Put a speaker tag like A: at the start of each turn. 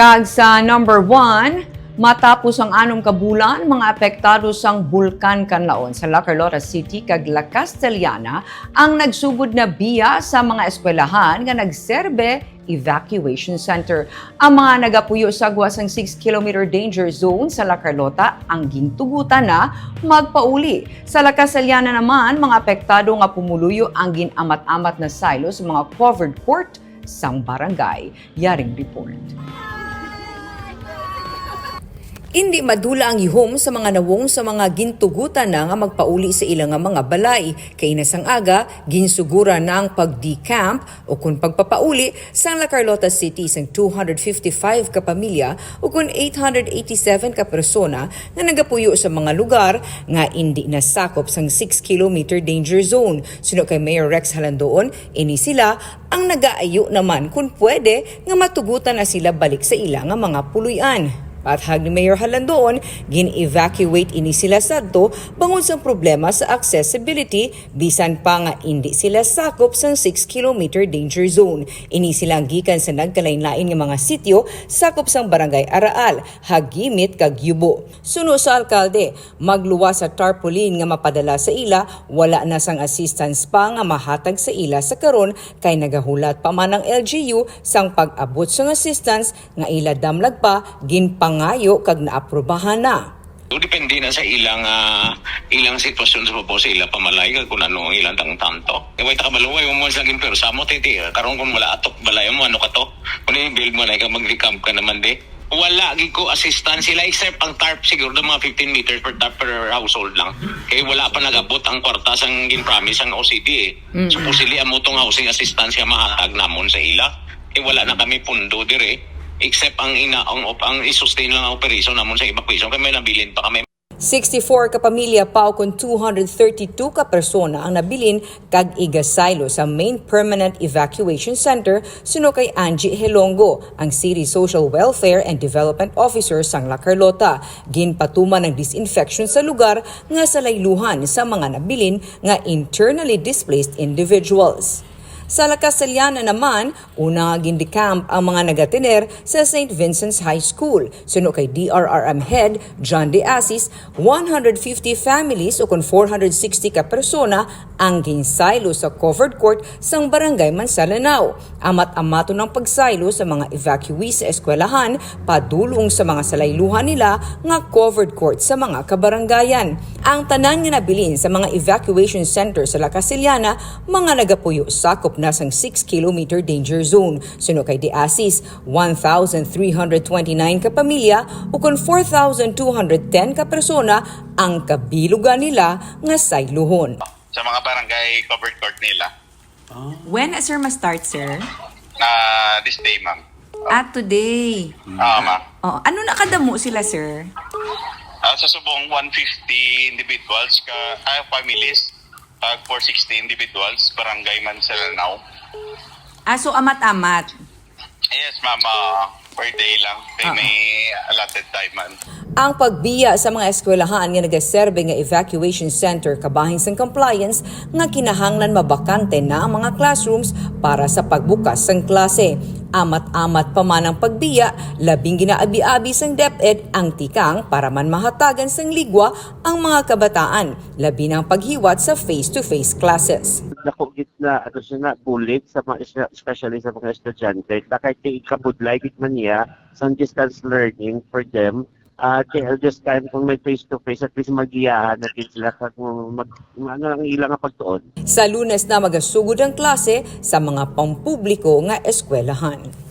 A: Kag sa number one, matapos ang anong kabulan, mga apektado sang bulkan kanlaon sa La Carlota City kag La Castellana ang nagsugod na biya sa mga eskwelahan nga nagserbe evacuation center. Ang mga nagapuyo sa guwasang 6 km danger zone sa La Carlota ang gintugutan na magpauli. Sa La Castellana naman, mga apektado nga pumuluyo ang ginamat-amat na silo sa mga covered court sang barangay. Yaring report. Hindi madula ang ihom sa mga nawong sa mga gintugutan na nga magpauli sa ilang mga balay. Kay nasang aga, ginsugura na ang pag-decamp o kung pagpapauli sa La Carlota City sang 255 ka pamilya o kung 887 ka persona nga nagapuyo sa mga lugar nga hindi nasakop sang 6 km danger zone. Sino kay Mayor Rex Halandoon, ini sila ang nagaayo naman kung pwede nga matugutan na sila balik sa ilang mga puluyan. Pathag ni Mayor Halandoon, gin-evacuate ini sila sadto bangod sa problema sa accessibility bisan pa nga hindi sila sakop sa 6 km danger zone. Ini silang gikan sa nagkalain-lain nga mga sityo sakop sang barangay Araal, Hagimit kag Yubo. Suno sa alkalde, magluwas sa tarpaulin nga mapadala sa ila, wala na sang assistance pa nga mahatag sa ila sa karon kay nagahulat pa man ang LGU sang pag-abot sang assistance nga ila damlag pa ginpangayo kag naaprubahan na.
B: So, depende na sa ilang ah, ilang sitwasyon sa po sa ila pamalay kag kung ano ang ilang tang tanto. Kaya ta kamaluway mo sa gin pero sa mo titi karon kung wala atok balay mo ano ka to. Kung i-build mo na ka mag-recamp ka naman di. Wala gid ko assistance sila except ang tarp siguro ng mga 15 meters per tarp per household lang. Kaya wala pa nagabot ang kwarta sang gin-promise ang OCD eh. Supposedly amo tong housing assistance nga mahatag namon sa ila. Eh wala na kami pundo dire except ang ina ang, ang i-sustain lang ang operation namon sa evacuation may nabilin pa kami
A: 64 ka pamilya pa o kung 232 ka persona ang nabilin kag igasaylo sa main permanent evacuation center suno kay Angie Helongo, ang City Social Welfare and Development Officer sang La Carlota. Ginpatuman ng disinfection sa lugar nga sa layluhan sa mga nabilin nga internally displaced individuals. Sa La Castellana naman, una gindicamp ang mga nagatiner sa St. Vincent's High School. Suno kay DRRM Head, John De Asis, 150 families o kung 460 ka persona ang ginsaylo sa covered court sang barangay Mansalanao. Amat-amato ng pagsaylo sa mga evacuees sa eskwelahan, padulong sa mga salayluhan nila nga covered court sa mga kabarangayan. Ang tanan nga nabilin sa mga evacuation center sa La Castellana, mga nagapuyo sakop na sang 6 km danger zone. Suno kay De Asis, 1,329 ka pamilya o kung 4,210 ka persona ang kabilugan nila nga sayluhon.
C: sa mga barangay covered court nila.
D: When, sir, ma-start, sir?
C: Na this day, ma'am.
D: At today.
C: Ah, ma'am.
D: Oh, ano nakadamo sila, sir?
C: Sa subong 150 individuals ka ah, families pag 460 individuals barangay man sa Lanao.
D: Ah, so amat-amat.
C: Yes, ma'am. ah, per day lang. Kay
D: Ah.
C: may allotted time man.
A: Ang pagbiya sa mga eskwelahan nga nagaserbe nga evacuation center kabahin sang compliance nga kinahanglan mabakante na ang mga classrooms para sa pagbukas sang klase. Amat-amat pa man ang pagbiya, labing ginaabi-abi sang DepEd ang tikang para man mahatagan sang ligwa ang mga kabataan, labi ng paghiwat sa face-to-face classes.
E: Git na ano siya na bulit sa mga espe- especially sa mga estudyante. Dakay kay ikabudlay git man niya sa distance learning for them. Uh, kaya just time kung may face-to-face at least magiyahan natin sila kung mag, ano ang ilang pagtuon.
A: Sa lunes na magasugod ang klase sa mga pampubliko nga eskwelahan.